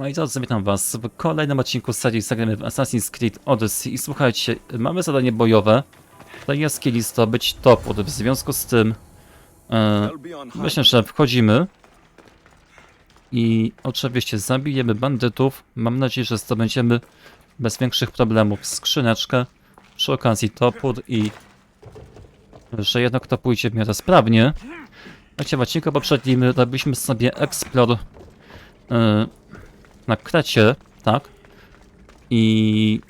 Moi drodzy, witam was w kolejnym odcinku serii zagramy w Assassin's Creed Odyssey i słuchajcie, mamy zadanie bojowe. To jest kielich zdobyć topór, w związku z tym e, myślę, że wchodzimy i oczywiście zabijemy bandytów. Mam nadzieję, że zdobędziemy bez większych problemów skrzyneczkę, przy okazji topór i że jednak to pójdzie w miarę sprawnie. Wiecie, w odcinku poprzednim robiliśmy sobie explore e, na krecie, tak? I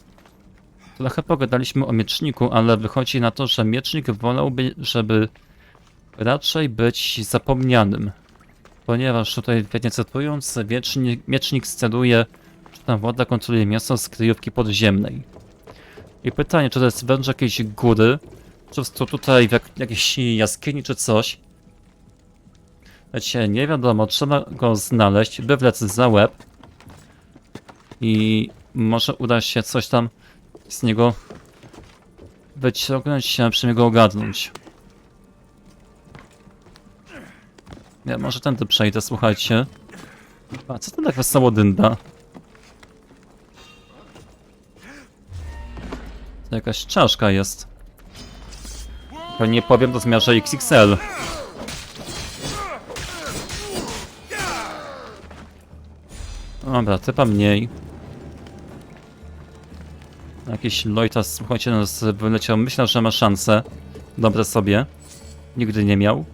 trochę pogadaliśmy o mieczniku, ale wychodzi na to, że miecznik wolałby, żeby raczej być zapomnianym. Ponieważ tutaj, wiednie cytując, wiecznik, miecznik steruje, czy tam woda kontroluje miasto z kryjówki podziemnej. I pytanie, czy to jest wręcz jakiejś góry, czy prostu tutaj w jak, jakiejś jaskini, czy coś. Wiecie, nie wiadomo, trzeba go znaleźć, wywlec za łeb i może uda się coś tam z niego wyciągnąć, a przynajmniej go ogarnąć. Ja może tędy przejdę, słuchajcie. A co to tak wesoło dynda? To jakaś czaszka jest. To nie powiem, to zmierza XXL. Dobra, typa mniej. Jakiś Lojtas, słuchajcie, nas wyleciał. Myślę, że ma szansę. Dobre sobie. Nigdy nie miał.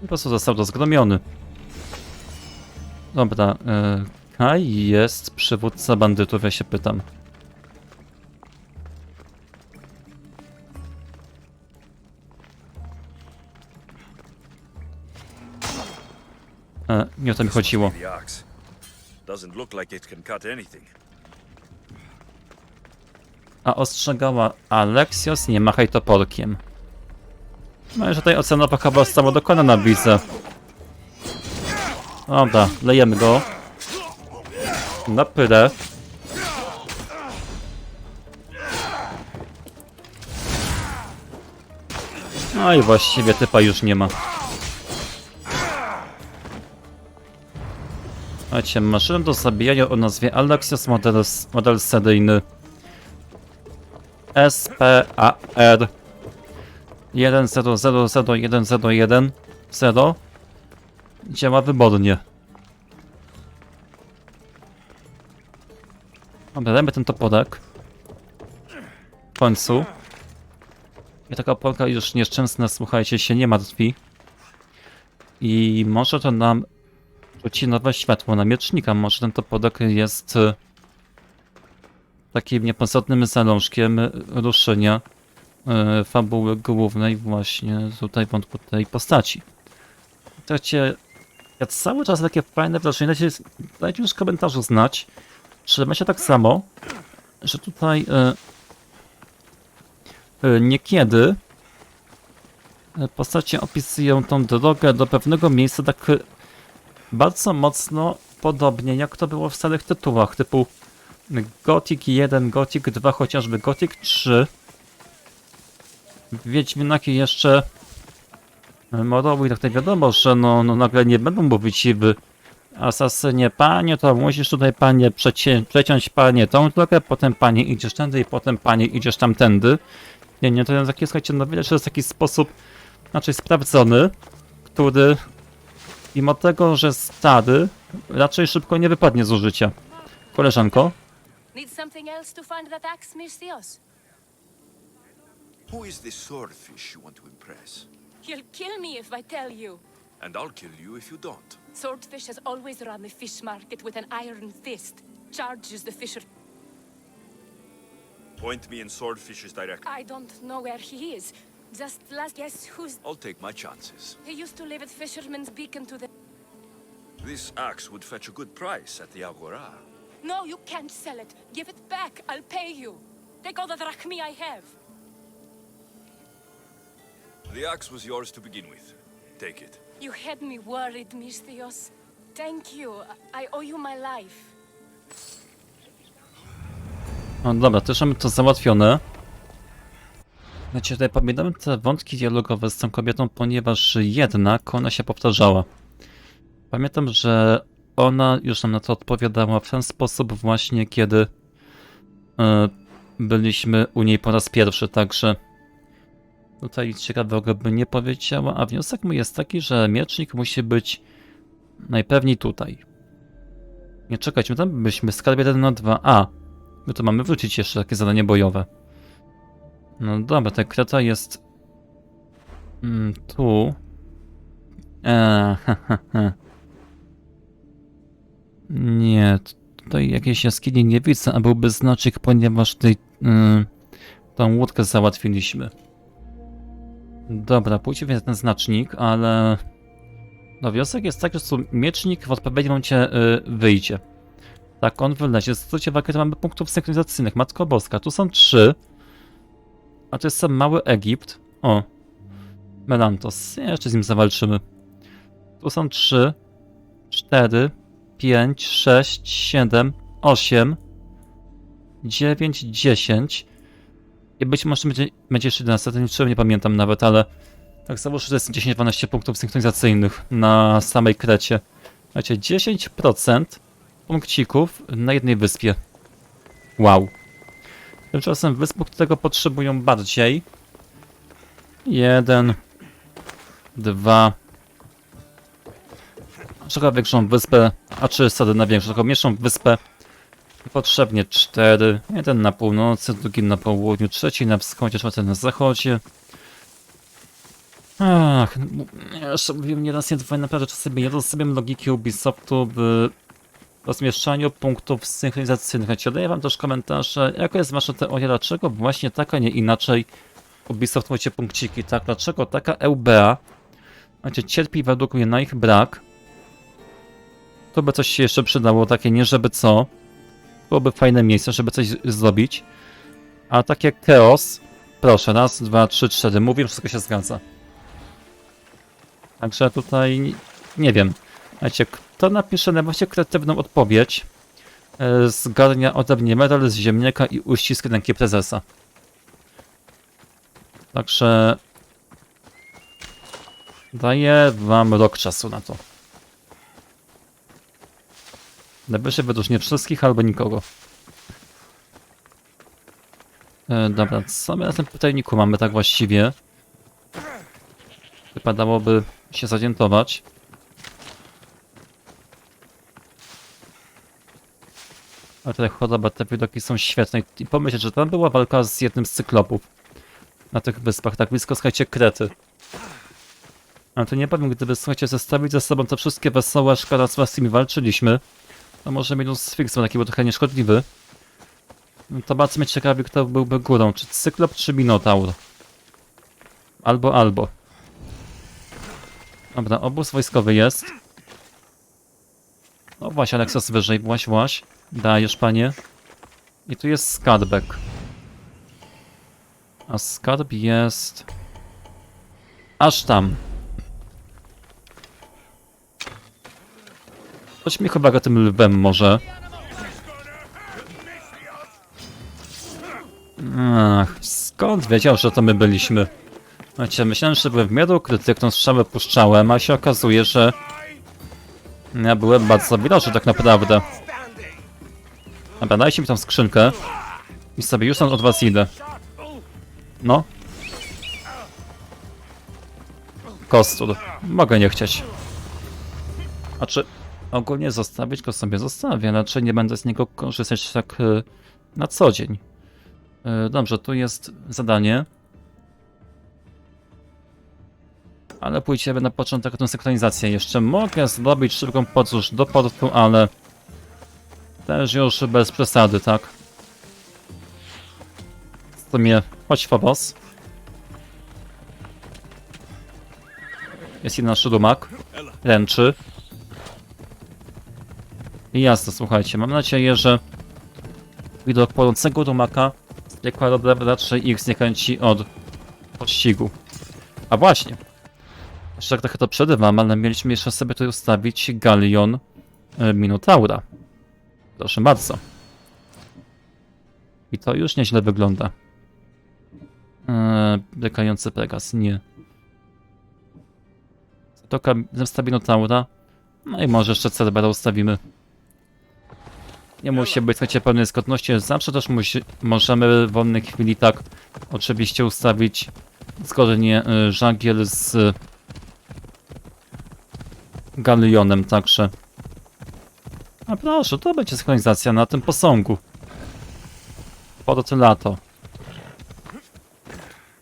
Po prostu został rozgromiony. Dobra, e, Kai jest przywódca bandytów, ja się pytam. E, nie o to mi chodziło. Doesn't look like it can cut anything. A ostrzegała Alexios, nie machaj toporkiem. No i tutaj ocena chyba została dokonana, widzę. Dobra, lejemy go. Na pyrę. No i właściwie typa już nie ma. Słuchajcie, maszynę do zabijania o nazwie Alexios model, model seryjny SPAR 10001010 0 działa wybornie. Dobra, dajmy ten toporek. W końcu. I taka polka już nieszczęsna, słuchajcie, się nie martwi. I może to nam rzuci nowe światło na miecznika. Może ten toporek jest e, takim nieposadnym zalążkiem ruszenia e, fabuły głównej właśnie tutaj wątku tej postaci. Trakcie ja cały czas takie fajne wrażenie, dajcie, dajcie już w komentarzu znać, czy macie tak samo, że tutaj e, niekiedy postacie opisują tą drogę do pewnego miejsca tak bardzo mocno podobnie jak to było w starych tytułach typu Gothic 1, Gothic 2, chociażby Gothic 3. Wiedźminaki jeszcze Morrowind, tak nie wiadomo, że no, no nagle nie będą mówić w Asasynie, panie, to musisz tutaj panie przecie, przeciąć panie tą drogę, potem panie idziesz tędy i potem panie idziesz tamtędy. Nie, nie, to jest taki, słuchajcie, no widać, że to jest taki sposób, znaczy sprawdzony, który mimo tego, że stary, raczej szybko nie wypadnie z użycia. Koleżanko? Need something else to find that axe, Misthios? Who is this swordfish you want to impress? You'll kill me if I tell you. And I'll kill you if you don't. Swordfish has always run the fish market with an iron fist. Charges the fisher. Point me in Swordfish's direction. I don't know where he is. Just last guess who's. I'll take my chances. He used to live at Fisherman's Beacon to the. This axe would fetch a good price at the Agora. No, you can't sell it. Give it back. I'll pay you. Take all the drachmi I have. The axe was yours to begin with. Take it. You had me worried, Misthios. Thank you. I owe you my life. No dobra, też mamy to załatwione. Znaczy, tutaj pamiętamy te wątki dialogowe z tą kobietą, ponieważ jednak ona się powtarzała. Pamiętam, że ona już nam na to odpowiadała w ten sposób właśnie, kiedy e, byliśmy u niej po raz pierwszy, także tutaj ciekawego by nie powiedziała, a wniosek mój jest taki, że miecznik musi być najpewniej tutaj. Nie czekajcie, my tam byliśmy skarb 1 na 2. A, my to mamy wrócić jeszcze takie zadanie bojowe. No dobra, ta kreta jest mm, tu. Eee. Nie, tutaj jakiejś jaskini nie widzę, a byłby znacznik, ponieważ tutaj yy, tą łódkę załatwiliśmy. Dobra, pójdźmy więc ten znacznik, ale... No wniosek jest taki, że tu miecznik w odpowiednim momencie yy, wyjdzie. Tak, on wylezie. Zwróćcie uwagę, że mamy punktów synchronizacyjnych. Matko Boska, tu są trzy. A to jest sam mały Egipt. O. Melantos. Jeszcze z nim zawalczymy. Tu są trzy, cztery, pięć, sześć, siedem, osiem, dziewięć, dziesięć. I być może będzie, będzie jeszcze 11, to niczego nie pamiętam nawet, ale tak założę, że jest 10-12 punktów synchronizacyjnych na samej krecie. Macie 10% punkcików na jednej wyspie. Wow. Tymczasem wyspy, tego potrzebują bardziej. Jeden, dwa. Trochę większą wyspę, a czy sady na większą, tylko mniejszą wyspę. Potrzebnie cztery. Jeden na północy, drugi na południu, trzeci na wschodzie, czwarty na zachodzie. Ach, ja jeszcze mówiłem nieraz, nie dwa, naprawdę czasami nie rozumiem logiki Ubisoftu w rozmieszczaniu punktów synchronizacyjnych. Znaczy, daję wam też komentarze, jaka jest wasza teoria, dlaczego właśnie tak, a nie inaczej Ubisoft macie punkciki, tak? Dlaczego taka EUBA znaczy, cierpi według mnie na ich brak? To by coś się jeszcze przydało, takie nie żeby co. Byłoby fajne miejsce, żeby coś zrobić. A takie Chaos, proszę, raz, dwa, trzy, cztery, mówię, wszystko się zgadza. Także tutaj nie wiem. Słuchajcie, kto napisze najbardziej kreatywną odpowiedź, e, zgarnia ode mnie medal z ziemniaka i uścisk ręki prezesa. Także daję wam rok czasu na to. Najwyżej wyróżnię wszystkich albo nikogo. E, dobra, co my na tym pytajniku mamy tak właściwie? Wypadałoby się zorientować. Ale te choroba, te widoki są świetne. I pomyśleć, że tam była walka z jednym z cyklopów. Na tych wyspach, tak blisko, słuchajcie, Krety. Ale to nie powiem, gdyby, słuchajcie, zestawić ze sobą te wszystkie wesołe szkoda, z którymi walczyliśmy, to może minus Sphinx, bo taki był trochę nieszkodliwy. No To bardzo mnie ciekawi, kto byłby górą, czy Cyklop, czy Minotaur. Albo, albo. Dobra, obóz wojskowy jest. No właśnie, Alexas wyżej, właś, właś. Dajesz, panie. I tu jest skarbek. A skarb jest... Aż tam. Chodźmy chyba za tym lwem może. Ach, skąd wiedział, że to my byliśmy? Znaczy, myślałem, że byłem w miarę ukryty, tą strzałę puszczałem, a się okazuje, że... Ja byłem bardzo widoczny tak naprawdę. Dobra, dajcie mi tą skrzynkę. I sobie już stąd od was idę. No. Kostur. Mogę nie chcieć. A czy ogólnie zostawić go sobie zostawię, raczej nie będę z niego korzystać tak e, na co dzień. E, Dobrze, tu jest zadanie. Ale pójdziemy na początek tą synchronizację. Jeszcze mogę zrobić szybką podróż do portu, ale też już bez przesady, tak? W sumie, chodź Phobos. Jest jeden nasz rumak. Ręczy. I jasne, słuchajcie, mam nadzieję, że widok płonącego rumaka z raczej ich nie kręci od pościgu. A właśnie. Jeszcze tak trochę to przerywam, ale mieliśmy jeszcze sobie tutaj ustawić galion e, Minotaura. Proszę bardzo. I to już nieźle wygląda. Eee, Pegas, nie. Zatoka zemsta Minotaura. No i może jeszcze Cerbera ustawimy. Nie musi być słuchajcie pełnej zgodności, zawsze też musi, możemy w wolnej chwili tak oczywiście ustawić zgodnie y, żagiel z galionem także. A proszę, to będzie synchronizacja na tym posągu. Pod to lato.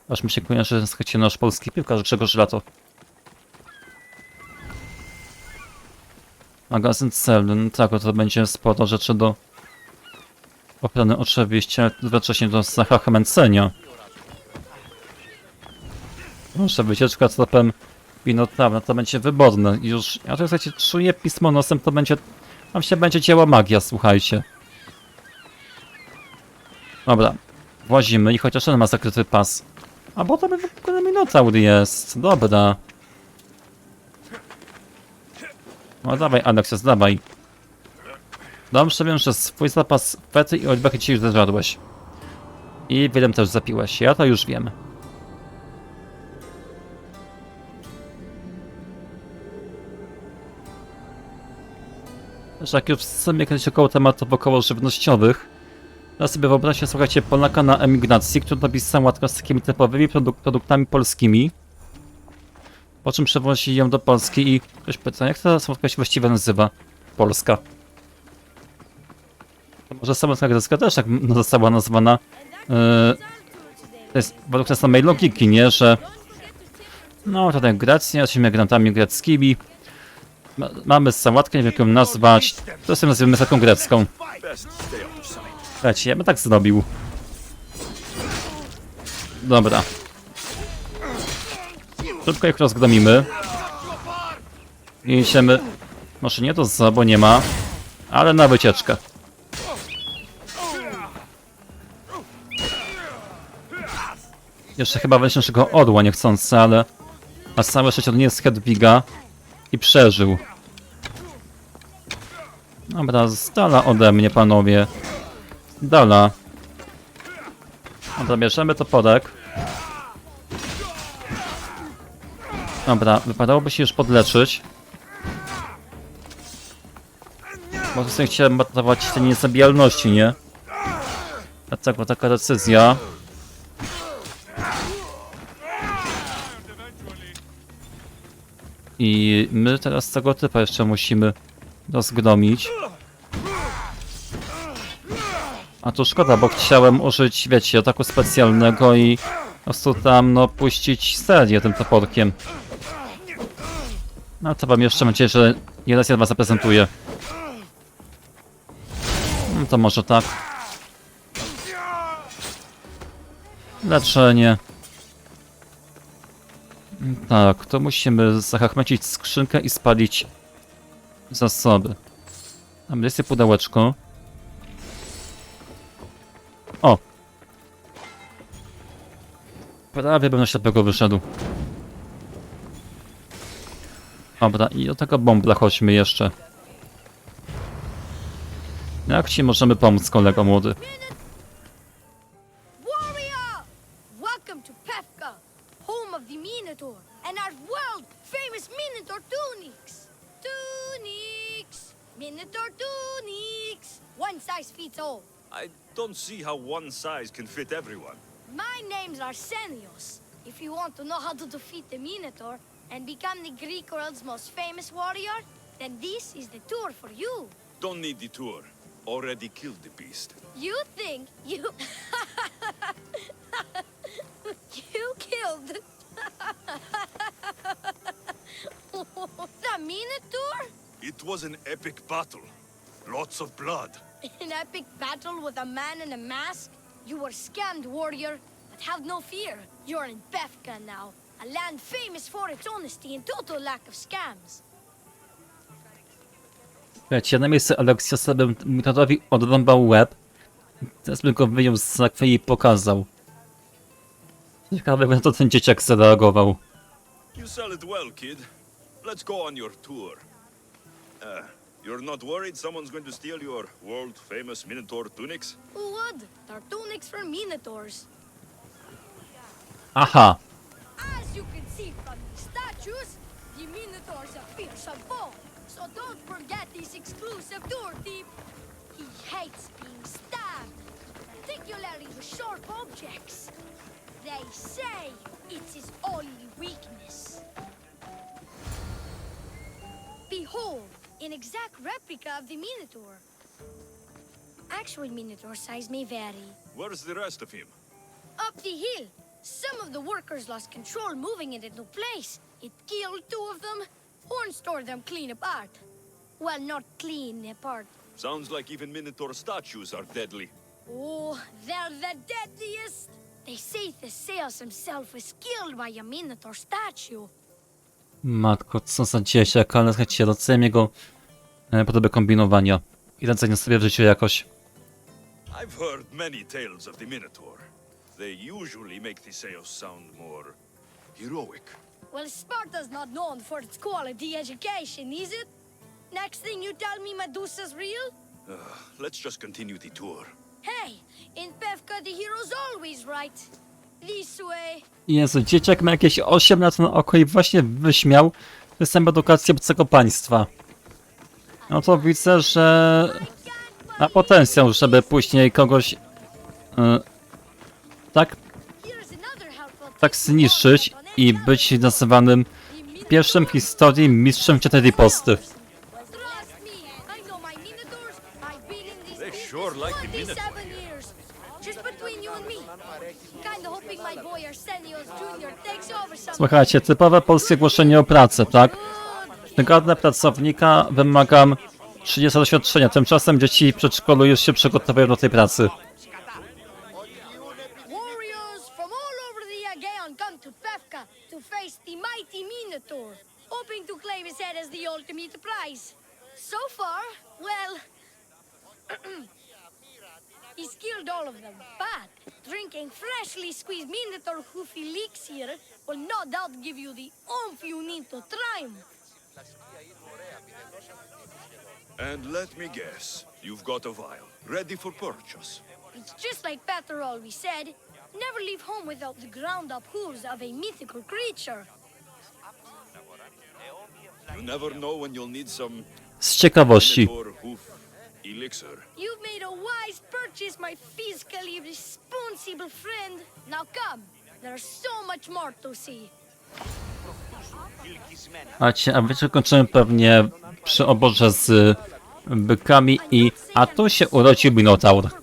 Aż mi się kojarzy, słuchajcie, nasz polski piłkarz Grzegorz Lato. Magazyn celny, no tak, to będzie sporo rzeczy do ochrony oczywiście, jednocześnie do Zacha Chemęcenia. Proszę, wycieczka tropem winotrawna, to będzie wyborne. Już, ja to słuchajcie, czuję pismo nosem, to będzie, tam się będzie dzieła magia, słuchajcie. Dobra, włazimy i chociaż ten ma zakryty pas. A bo to by w ogóle Minotaur jest, dobra. No dawaj, Alexios, dawaj. Dobrze wiem, że swój zapas fety i odbechy ci już zażarłeś. I wiele też zapiłeś, ja to już wiem. Że jak już sumie kiedyś około tematów około żywnościowych, ja sobie wyobraźcie, słuchajcie, Polaka na emigracji, który robi sałatkę z takimi typowymi produk produktami polskimi. Po czym przewozi ją do Polski i ktoś pyta, jak ta sałatka się właściwie nazywa? Polska. To może sałatka grecka też tak została nazwana. Yy, to jest według tej samej logiki, nie? Że no tutaj Grecja, z imigrantami greckimi. Ma, mamy sałatkę, nie wiem jak ją nazwać. To sobie nazwijmy taką grecką. Słuchajcie, ja bym tak zrobił. Dobra. Szybko ich rozgromimy. I idziemy. Może nie do za, bo nie ma. Ale na wycieczkę. Jeszcze chyba weź naszego orła niechcący, ale... A całe szczęście to nie jest Hedwiga. I przeżył. Dobra, z dala ode mnie, panowie. Dala. Dobra, bierzemy to podek. Dobra, wypadałoby się już podleczyć. Bo tutaj chciałem matować te niezabijalności, nie? Dlatego taka decyzja. I my teraz tego typa jeszcze musimy rozgromić. A to szkoda, bo chciałem użyć, wiecie, ataku specjalnego i po prostu tam, no, puścić serię tym toporkiem. No to wam jeszcze nadzieję, że nie raz ja was zaprezentuję. No to może tak. Leczenie. Tak, to musimy zachachmecić skrzynkę i spalić zasoby. Jest pudełeczko. O! Prawie bym na ślepego wyszedł. Dobra, i do tego bombla chodźmy jeszcze. Jak ci możemy pomóc, kolego młody? See how one size can fit everyone. My name's Arsenios. If you want to know how to defeat the Minotaur and become the Greek world's most famous warrior, then this is the tour for you. Don't need the tour. Already killed the beast. You think you. you killed. the Minotaur? It was an epic battle. Lots of blood. An epic battle with a man in a mask? You were scammed, warrior. But have no fear. You're in Befka now, a land famous for its honesty and total lack of scams. Wiecie, na miejsce Alexiosa bym Mitodowi odrąbał łeb. Teraz bym go wyjął z zakwy i pokazał. Ciekawe, jak na to ten dzieciak zareagował. You sell it well, kid. Let's go on your tour. Uh, you're not worried someone's going to steal your world famous Minotaur tunics? Who would? They're tunics for Minotaurs. Aha! As you can see from the statues, the Minotaurs are fierce of bone, So don't forget this exclusive tour thief. He hates being stabbed, particularly with sharp objects. They say it's his only weakness. Behold, an exact replica of the Minotaur. Actual Minotaur size may vary. Where's the rest of him? Up the hill, some of the workers lost control moving it into place. It killed two of them. Horn tore them clean apart. Well, not clean apart. Sounds like even Minotaur statues are deadly. Oh, they're the deadliest. They say Theseus himself was killed by a Minotaur statue. Matko, co za dzieciak, ale słuchajcie, doceniam jego e, podobę kombinowania. I radzenia sobie w życiu jakoś. I've heard many tales of the Minotaur. They usually make Theseus sound more heroic. Well, Sparta's not known for its quality education, is it? Next thing you tell me Medusa's real? Uh, let's just continue the tour. Hey, in Pevka the hero's always right. Jezu, dzieciak ma jakieś 8 lat na oko i właśnie wyśmiał system edukacji obcego państwa. No to widzę, że ma potencjał, żeby później kogoś e, tak, tak zniszczyć i być nazywanym pierwszym w historii mistrzem ciotej riposty. They sure like the Słuchajcie, typowe polskie głoszenie o pracę, tak? Wygodne pracownika, wymagam 30 doświadczenia. Tymczasem dzieci w przedszkolu już się przygotowują do tej pracy. Warriors from all over the Aegean come to Pefka to face the mighty Minotaur, hoping to claim his head as the ultimate prize. So far, well, he's killed all of them, but drinking freshly squeezed Minotaur hoof elixir will no doubt give you the oomph you need to triumph. And let me guess, you've got a vial, ready for purchase. It's just like Peter always said, never leave home without the ground-up hooves of a mythical creature. You never know when you'll need some Z ciekawości. Elixir. You've made a wise purchase, my fiscally responsible friend. Now come, there's so much more to see. Macie, a wiecie, kończymy pewnie przy oborze z bykami i... A tu się urodził Minotaur.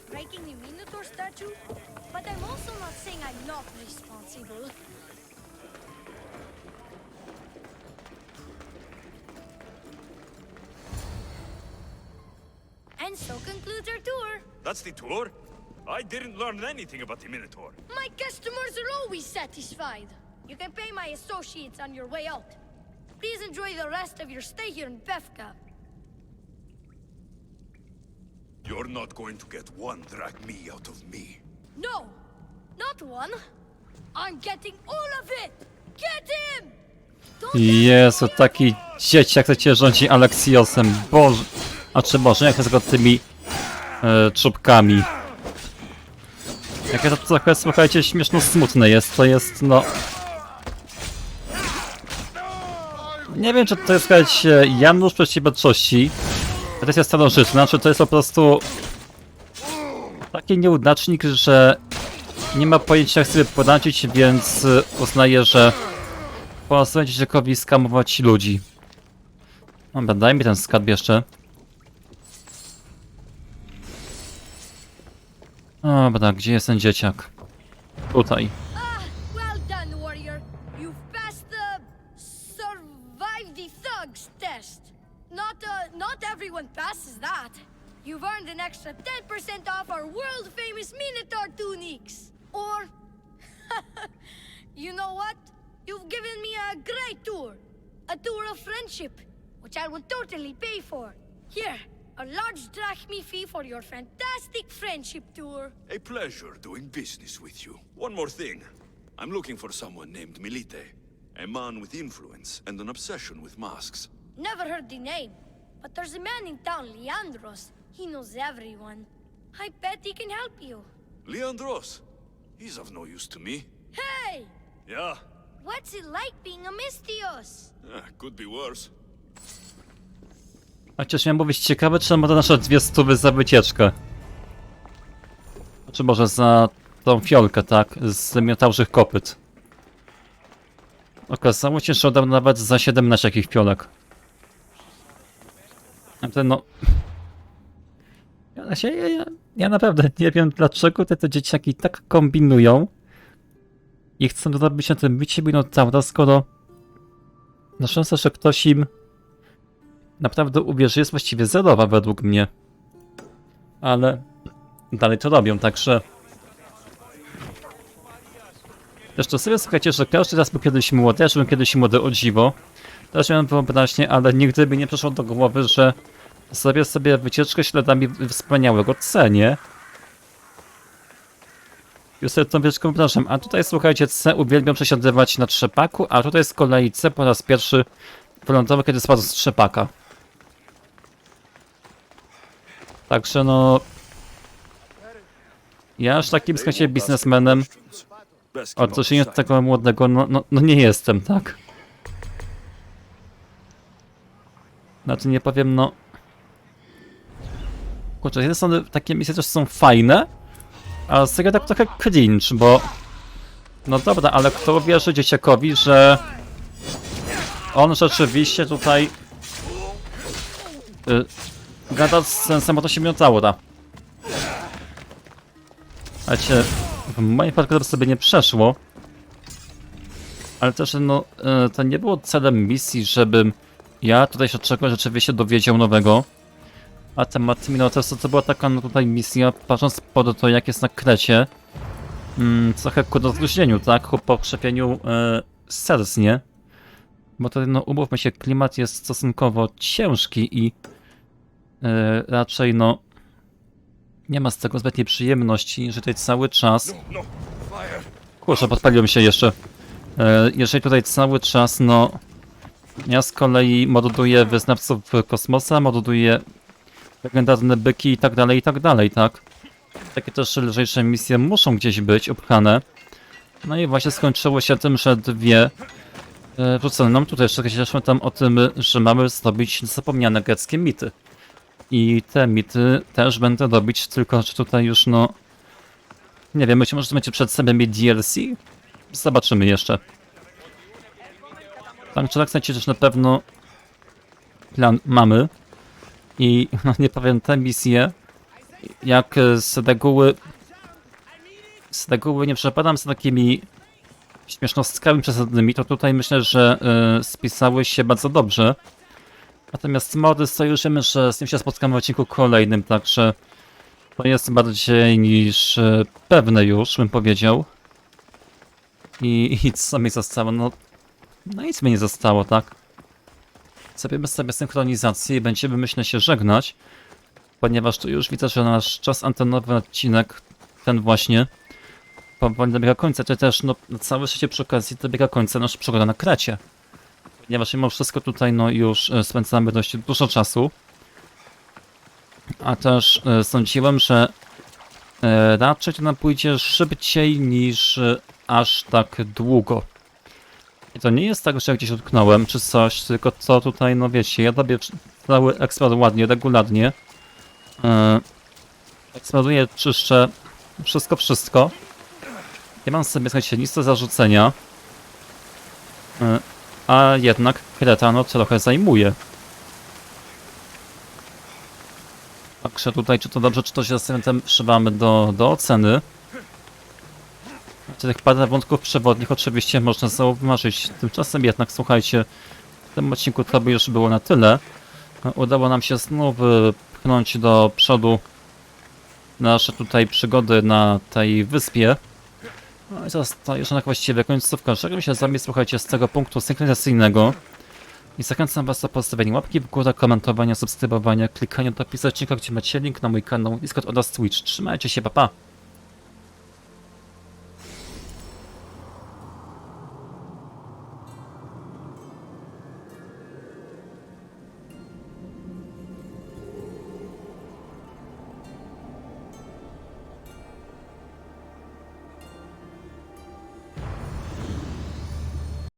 And so concludes our tour. That's the tour? I didn't learn anything about the Minotaur. My customers are always satisfied. You can pay my associates on your way out. Please enjoy the rest of your stay here in Pefka. You're not going to get one drag me out of me. No, not one. I'm getting all of it. Get him! Don't Jezu, taki dzieciak, co cię rządzi Aleksiosem. Boże. A czy może, jak jest go tymi e, czubkami? Jakie to trochę, słuchajcie, śmieszno smutne jest. To jest, no... Nie wiem, czy to jest, słuchajcie, Janusz Przedsiębiorczości. Wersja starożytna, czy to jest po prostu... Taki nieudacznik, że nie ma pojęcia, jak sobie poradzić, więc e, uznaje, że pozwolę dzieciakowi skamować ludzi. Dobra, daj mi ten skarb jeszcze. Dobra, gdzie jest ten dzieciak? Tutaj. Ah, well done, warrior. You've passed the survive the thugs test. Not uh, not everyone passes that. You've earned an extra 10% off our world famous Minotaur tunics. Or you know what? You've given me a great tour. A tour of friendship, which I will totally pay for. Here, a large drachmi fee for your fantastic friendship tour. A pleasure doing business with you. One more thing. I'm looking for someone named Milite. A man with influence and an obsession with masks. Never heard the name, but there's a man in town, Leandros. He knows everyone. I bet he can help you. Leandros. He's of no use to me. Hey! Yeah, What's it like being a Mystios? eh, could be worse. Chociaż miałem mówić ciekawe, czy ma to nasze dwie stówy za wycieczkę. Czy może za tą fiolkę, tak? Z miotałżych kopyt. Okazało się, że oddał nawet za 17 takich fiolek. A ten no... Ja, się, ja, ja, ja naprawdę nie wiem, dlaczego te, te dzieciaki tak kombinują i chcą zrobić na tym bicie Minotaura, skoro na szansa, że ktoś im naprawdę uwierzy, jest właściwie zerowa według mnie. Ale dalej to robią, także... Zresztą sobie słuchajcie, że każdy raz był kiedyś młody, ja byłem kiedyś młody o dziwo. Też miałem wyobraźnię, ale nigdy mi nie przyszło do głowy, że zrobię sobie wycieczkę śladami wspaniałego C, nie? Już sobie tą wycieczkę wyobrażam. A tutaj słuchajcie, C uwielbiam przesiadywać na trzepaku, a tutaj z kolei C po raz pierwszy wylądował, kiedy spadł z trzepaka. Także no... Ja aż takim słuchajcie biznesmenem Best keep out odróżnieniu of od tego młodego, no, no, no nie jestem, tak? Znaczy nie powiem, no... Kurczę, z jednej strony takie misje też są fajne, a z tego tak trochę cringe, bo... No dobra, ale kto uwierzy dzieciakowi, że... On rzeczywiście tutaj... Y, gada z sensem to się Minotaura. Słuchajcie, w moim przypadku to sobie nie przeszło. Ale też, no, e, to nie było celem misji, żebym ja tutaj się czegoś rzeczywiście dowiedział nowego. A temat Minotaursa to była taka, no tutaj misja, patrząc po to, jak jest na krecie. Mm, trochę ku rozluźnieniu, tak? Ku pokrzepieniu e, serc, nie? Bo to, no, umówmy się, klimat jest stosunkowo ciężki i raczej, no, nie ma z tego zbytniej przyjemności, że tutaj cały czas... No, fire! Kurczę, podpaliłem się jeszcze. E, jeżeli tutaj cały czas, no... Ja z kolei moduduję wyznawców kosmosa, moduduję legendarne byki i tak dalej, i tak dalej, tak? Takie też lżejsze misje muszą gdzieś być upchane. No i właśnie skończyło się tym, że dwie e, wrzucone nam tutaj jeszcze się tam o tym, że mamy zrobić zapomniane greckie mity. I te mity też będę robić, tylko że tutaj już no... Nie wiem, być może będzie przed sobie mieć DLC? Zobaczymy jeszcze. Tak czy tak, chcecie też na pewno plan mamy. I no nie powiem, te misje, jak z reguły z reguły nie przepadam z takimi śmiesznostkami przesadnymi, to tutaj myślę, że y, spisały się bardzo dobrze. Natomiast mody sojuszymy, że z nim się spotkamy w odcinku kolejnym, także to jest bardziej niż e, pewne już, bym powiedział. I, i co mi zostało? No, no nic mi nie zostało, tak? Zrobimy sobie synchronizację i będziemy, myślę, się żegnać. Ponieważ tu już widzę, że nasz czas antenowy odcinek, ten właśnie, powoli dobiega końca. Czy też, no, na całe życie przy okazji dobiega końca nasz przygoda na krecie. Ponieważ mimo wszystko tutaj, no, już e, spędzamy dość dużo czasu. A też e, sądziłem, że e, raczej to nam pójdzie szybciej niż aż tak długo. I to nie jest tak, że ja gdzieś utknąłem czy coś, tylko to tutaj, no wiecie, ja robię cały ekspert ładnie, regularnie. Eksploduję, czyszczę wszystko, wszystko. Nie mam sobie, słuchajcie, do zarzucenia. A jednak kreta, no trochę zajmuje. Także tutaj, czy to dobrze, czy to źle, z tym wszywamy do, do oceny. Tych parę wątków przewodnich oczywiście można zauważyć. Tymczasem jednak, słuchajcie, w tym odcinku to by już było na tyle. Udało nam się znów pchnąć do przodu nasze tutaj przygody na tej wyspie. No i zostaje już na właściwie końcówka. Żegnam się z wami, słuchajcie, z tego punktu synchronizacyjnego. I zachęcam was do postawienia łapki w górę, komentowania, subskrybowania, klikania do pisać, gdzie macie link na mój kanał, Discord oraz Twitch. Trzymajcie się, pa pa!